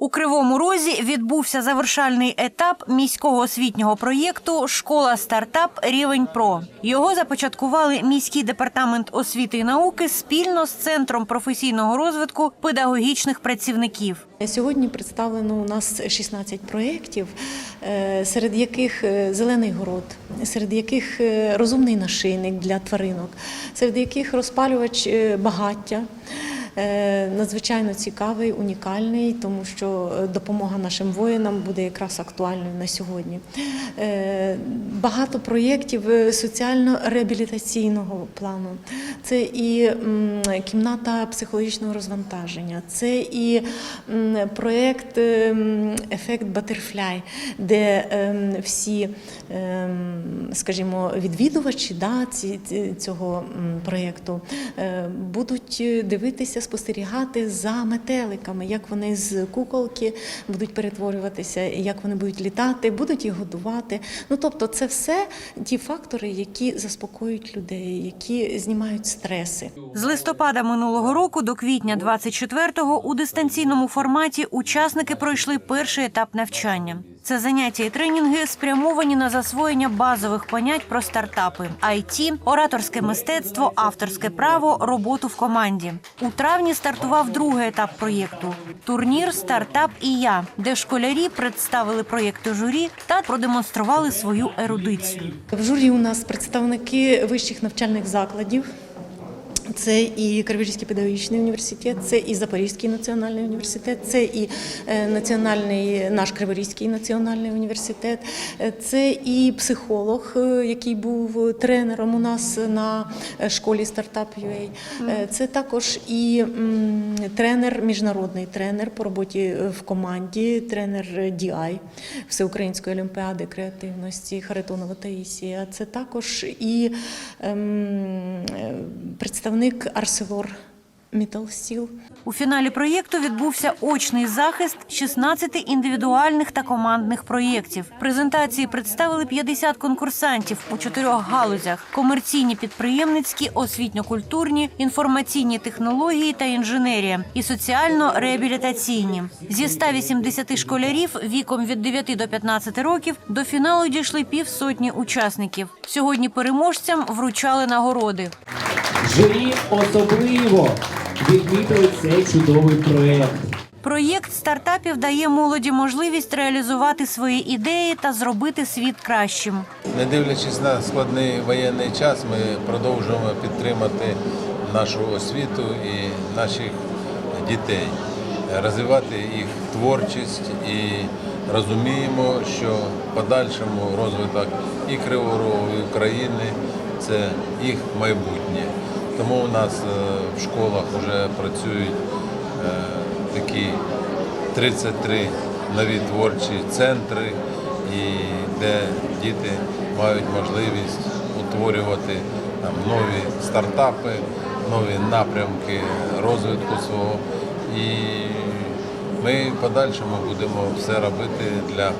У Кривому Розі відбувся завершальний етап міського освітнього проєкту Школа стартап Рівень Про. Його започаткували міський департамент освіти і науки спільно з центром професійного розвитку педагогічних працівників. Сьогодні представлено у нас 16 проєктів, е, серед яких е, зелений город, серед яких е, розумний нашийник для тваринок, серед яких розпалювач багаття. Е, Надзвичайно цікавий, унікальний, тому що е, допомога нашим воїнам буде якраз актуальною на сьогодні. Е, Багато проєктів соціально-реабілітаційного плану. Це і кімната психологічного розвантаження, це і проєкт Ефект Батерфляй, де всі, скажімо, відвідувачі да, цього проєкту будуть дивитися, спостерігати за метеликами, як вони з куколки будуть перетворюватися, як вони будуть літати, будуть їх годувати. Ну тобто, це все ті фактори, які заспокоюють людей, які знімають стреси. З листопада минулого року до квітня 24-го у дистанційному форматі учасники пройшли перший етап навчання. Це заняття і тренінги спрямовані на засвоєння базових понять про стартапи, IT, ораторське мистецтво, авторське право, роботу в команді. У травні стартував другий етап проєкту турнір Стартап і я, де школярі представили проєкти журі та продемонстрували свою ерудицію. В журі у нас представники вищих навчальних закладів. Це і Криворізький педагогічний університет, це і Запорізький національний університет, це і е, національний наш Криворізький національний університет, е, це і психолог, е, який був тренером у нас на школі стартап UA. Це також і тренер, міжнародний тренер по роботі в команді, тренер DI Всеукраїнської олімпіади креативності Харитонова Таїсія. Це також і ем, е, представник Арселор Міталсіл. У фіналі проєкту відбувся очний захист 16 індивідуальних та командних проєктів. Презентації представили 50 конкурсантів у чотирьох галузях: комерційні, підприємницькі, освітньо-культурні, інформаційні технології та інженерія і соціально-реабілітаційні. Зі 180 школярів віком від 9 до 15 років до фіналу дійшли півсотні учасників. Сьогодні переможцям вручали нагороди. Журі особливо відмітили цей чудовий проект. Проєкт стартапів дає молоді можливість реалізувати свої ідеї та зробити світ кращим. Не дивлячись на складний воєнний час, ми продовжуємо підтримати нашу освіту і наших дітей, розвивати їх творчість і розуміємо, що в подальшому розвиток і Кривого Рогу, і України це їх майбутнє. Тому у нас е, в школах вже працюють е, такі 33 нові творчі центри, і де діти мають можливість утворювати там, нові стартапи, нові напрямки розвитку свого. І ми в подальшому будемо все робити для е,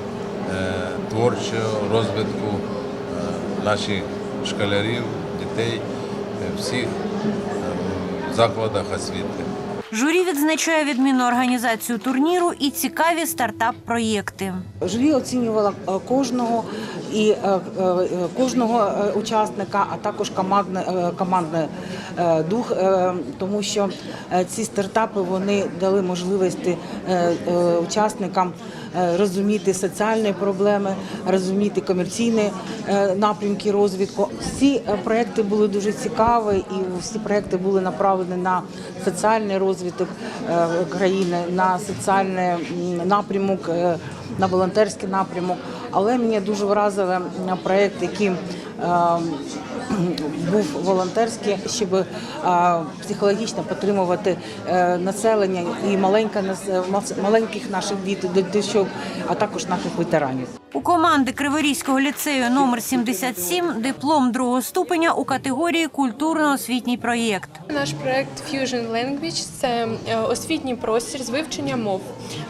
творчого розвитку наших школярів, дітей, всіх е, закладах освіти. Журі відзначає відмінну організацію турніру і цікаві стартап-проєкти. Журі оцінювала е, кожного і е, е, кожного учасника, а також командний е, дух, тому що ці стартапи вони дали можливості учасникам розуміти соціальні проблеми, розуміти комерційні напрямки розвитку. Всі проекти були дуже цікаві, і всі проекти були направлені на соціальний розвиток е, країни, на соціальний напрямок, е, на волонтерський напрямок. Але мені дуже вразив м, проект, який е, був волонтерський, щоб е, психологічно підтримувати е, населення і маленьких наших дітей, а також наших ветеранів. У команди Криворізького ліцею номер 77 диплом другого ступеня у категорії культурно-освітній проєкт. Наш проект Fusion Language – це е, освітній простір з вивчення мов.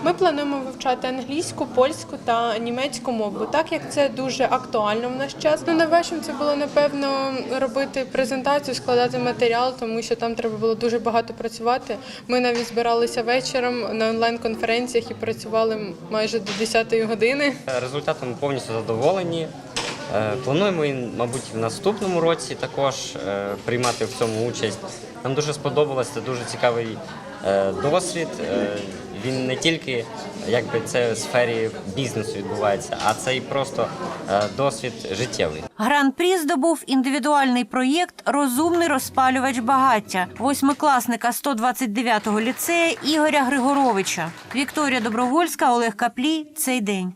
Ми плануємо вивчати англійську, польську та німецьку мову, так як це дуже актуально в наш час. Ну, найважчим це було напевно робити презентацію, складати матеріал, тому що там треба було дуже багато працювати. Ми навіть збиралися вечором на онлайн-конференціях і працювали майже до 10-ї години. Результатом повністю задоволені. Е, Плануємо, мабуть, в наступному році також е, приймати в цьому участь. Нам дуже сподобалось, це дуже цікавий е, досвід. Він не тільки якби це в сфері бізнесу відбувається, а це і просто досвід життєвий. Гран-прі здобув індивідуальний проєкт Розумний розпалювач багаття восьмикласника 129-го ліцея Ігоря Григоровича. Вікторія Добровольська, Олег Каплій. Цей день.